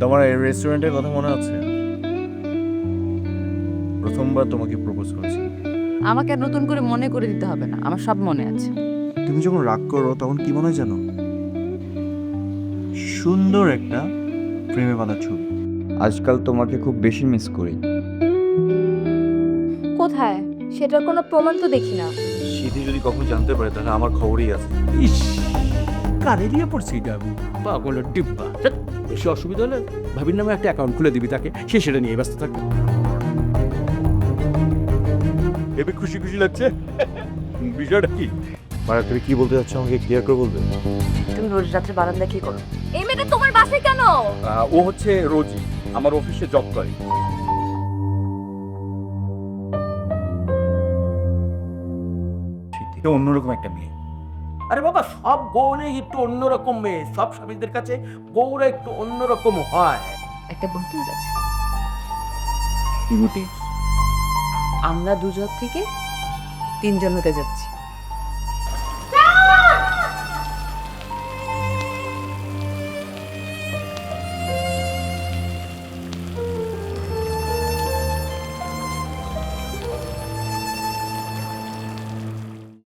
তোমার এই রেস্টুরেন্টের কথা মনে আছে? প্রথমবার তোমাকে প্রপোজ করেছি। আমাকে আর নতুন করে মনে করে দিতে হবে না আমার সব মনে আছে। তুমি যখন রাগ করো তখন কি মনে হয় জানো? সুন্দর একটা প্রেমে বাঁধা ছবি। আজকাল তোমাকে খুব বেশি মিস করি। কোথায়? সেটার কোনো প্রমাণ তো দেখি না। সিধি যদি কখন জানতে পারে তাহলে আমার খবরই আছে। ইস! কারে দিয়ে পড়ছি আমি পাগলের ডিব্বা। ধ্যাৎ, বেশি অসুবিধা হলে ভাবির নামে একটা অ্যাকাউন্ট খুলে দিবি তাকে। সে সেটা নিয়ে ব্যস্ত থাকবে এবি খুশি খুশি লাগছে। বিষয়টা কি? মানে তুমি কি বলতে চাচ্ছ? আমাকে ক্লিয়ার করে বলবে? তুমি রোজ রাত্রে বারান্দায় কি করো? এই মেয়েটা তোমার বাসায় কেন? ও হচ্ছে রোজি আমার অফিসে জব করে। অন্যরকম একটা মেয়ে। আরে বাবা সব বউরে একটু অন্যরকম মেয়ে। সব স্বামীদের কাছে বউরা একটু অন্যরকম হয়। একটা বলতে যাচ্ছে আমরা দুজন থেকে তিনজন হতে যাচ্ছি।